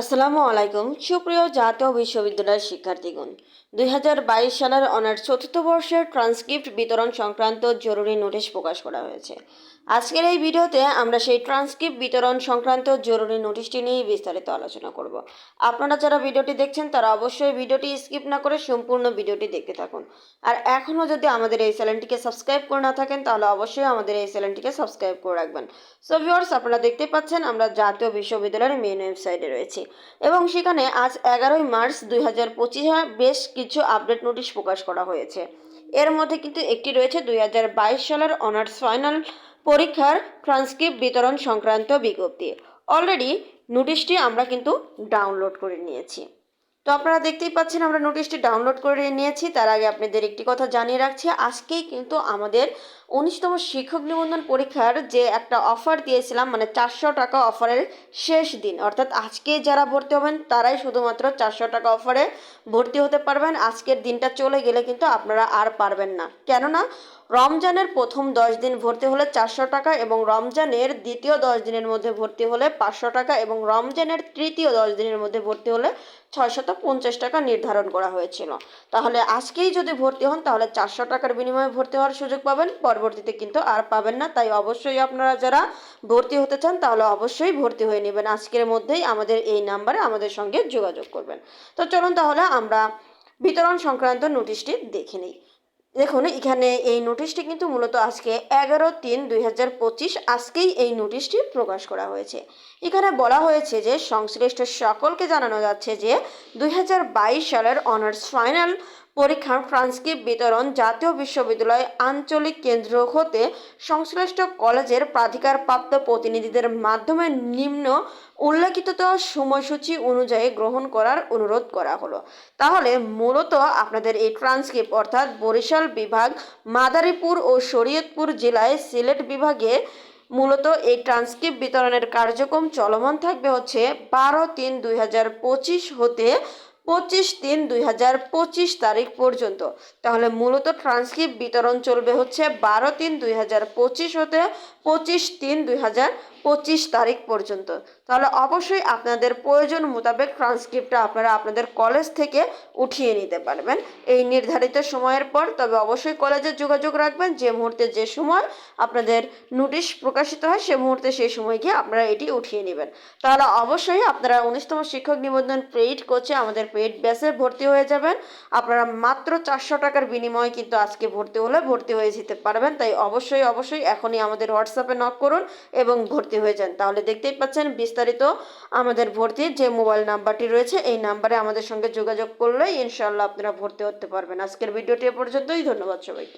আসসালামু আলাইকুম। সুপ্রিয় জাতীয় বিশ্ববিদ্যালয়ের শিক্ষার্থীগণ, দুই হাজার বাইশ সালের অনার্স চতুর্থ বর্ষের ট্রান্সক্রিপ্ট বিতরণ সংক্রান্ত জরুরি নোটিশ প্রকাশ করা হয়েছে। আজকের এই ভিডিওতে আমরা সেই ট্রান্সক্রিপ্ট বিতরণ সংক্রান্ত জরুরি নোটিশটি নিয়েই বিস্তারিত আলোচনা করব। আপনারা যারা ভিডিওটি দেখছেন, তারা অবশ্যই ভিডিওটি স্কিপ না করে সম্পূর্ণ ভিডিওটি দেখতে থাকুন। আর এখনও যদি আমাদের এই চ্যানেলটিকে সাবস্ক্রাইব করে না থাকেন, তাহলে অবশ্যই আমাদের এই চ্যানেলটিকে সাবস্ক্রাইব করে রাখবেন। সো ভিউয়ার্স আপনারা দেখতে পাচ্ছেন আমরা জাতীয় বিশ্ববিদ্যালয়ের মেন ওয়েবসাইটে রয়েছি। এবং সেখানে আজ এগারোই মার্চ দুই হাজার পঁচিশে বেশ কিছু আপডেট নোটিশ প্রকাশ করা হয়েছে। এর মধ্যে কিন্তু একটি রয়েছে দুই হাজার বাইশ সালের অনার্স ফাইনাল পরীক্ষার ট্রান্সক্রিপ্ট বিতরণ সংক্রান্ত বিজ্ঞপ্তি। অলরেডি নোটিশটি আমরা কিন্তু ডাউনলোড করে নিয়েছি। তো আপনারা দেখতেই পাচ্ছেন আমরা নোটিশটি ডাউনলোড করে নিয়েছি। তার আগে আপনাদের একটি কথা জানিয়ে রাখছি, আজকেই কিন্তু আমাদের উনিশতম শিক্ষক নিবন্ধন পরীক্ষার যে একটা অফার দিয়েছিলাম মানে চারশো টাকা অফারের শেষ দিন, অর্থাৎ আজকে যারা ভর্তি হবেন তারাই শুধুমাত্র চারশো টাকা অফারে ভর্তি হতে পারবেন। আজকের দিনটা চলে গেলে কিন্তু আপনারা আর পারবেন না। কেননা রমজানের প্রথম দশ দিন ভর্তি হলে চারশো টাকা এবং রমজানের দ্বিতীয় দশ দিনের মধ্যে ভর্তি হলে পাঁচশো টাকা এবং রমজানের তৃতীয় দশ দিনের মধ্যে ভর্তি হলে ছয়শত পঞ্চাশ টাকা নির্ধারণ করা হয়েছিল। তাহলে আজকেই যদি ভর্তি হন তাহলে চারশো টাকার বিনিময়ে ভর্তি হওয়ার সুযোগ পাবেন। পরবর্তীতে কিন্তু আর পাবেন না। তাই অবশ্যই আপনারা যারা ভর্তি হতে চান, তাহলে অবশ্যই ভর্তি হয়ে নেবেন। আজকের মধ্যেই আমাদের এই নাম্বারে আমাদের সঙ্গে যোগাযোগ করবেন। তো চলুন তাহলে আমরা বিতরণ সংক্রান্ত নোটিশটি দেখে নিই। দেখুন, এখানে এই নোটিশটি কিন্তু মূলত আজকে এগারো তিন দুই হাজার পঁচিশ আজকেই এই নোটিশটি প্রকাশ করা হয়েছে। এখানে বলা হয়েছে যে সংশ্লিষ্ট সকলকে জানানো যাচ্ছে যে দুই হাজার বাইশ সালের অনার্স ফাইনাল পরীক্ষার ট্রান্সক্রিপ্ট বিতরণ জাতীয় বিশ্ববিদ্যালয় আঞ্চলিক কেন্দ্র হতে সংশ্লিষ্ট কলেজের প্রাধিকারপ্রাপ্ত প্রতিনিধিদের মাধ্যমে নিম্ন উল্লেখিত সময়সূচি অনুযায়ী গ্রহণ করার অনুরোধ করা হলো। তাহলে মূলত আপনাদের এই ট্রান্সক্রিপ্ট অর্থাৎ বরিশাল বিভাগ, মাদারীপুর ও শরীয়তপুর জেলায় সিলেট বিভাগে মূলত এই ট্রান্সক্রিপ্ট বিতরণের কার্যক্রম চলমান থাকবে হচ্ছে বারো তিন দুই হাজার পঁচিশ হতে পঁচিশ তিন দুই হাজার পঁচিশ তারিখ পর্যন্ত। তাহলে মূলত ট্রান্সক্রিপ্ট বিতরণ চলবে হচ্ছে বারো তিন দুই হাজার পঁচিশ হতে পঁচিশ তিন দুই হাজার পঁচিশ তারিখ পর্যন্ত। তাহলে অবশ্যই আপনাদের প্রয়োজন মোতাবেক ট্রান্সক্রিপ্টটা আপনারা আপনাদের কলেজ থেকে উঠিয়ে নিতে পারবেন। এই নির্ধারিত সময়ের পর, তবে অবশ্যই কলেজে যোগাযোগ রাখবেন। যে মুহূর্তে যে সময় আপনাদের নোটিশ প্রকাশিত হয়, সে মুহূর্তে সেই সময় গিয়ে আপনারা এটি উঠিয়ে নেবেন। তাহলে অবশ্যই আপনারা উনিশতম শিক্ষক নিবন্ধন পেইড কোচে আমাদের পেইড ব্যাসে ভর্তি হয়ে যাবেন। আপনারা মাত্র চারশো টাকার বিনিময়ে কিন্তু আজকে ভর্তি হলে ভর্তি হয়ে যেতে পারবেন। তাই অবশ্যই অবশ্যই এখনই আমাদের হোয়াটসঅ্যাপে নক করুন এবং ভর্তি হয়ে যান। তাহলে দেখতেই পাচ্ছেন বিস্তারিত আমাদের ভর্তির যে মোবাইল নাম্বারটি রয়েছে, এই নাম্বারে আমাদের সঙ্গে যোগাযোগ করলেই ইনশাল্লাহ আপনারা ভর্তি হতে পারবেন। আজকের ভিডিওটি এ পর্যন্তই, ধন্যবাদ সবাইকে।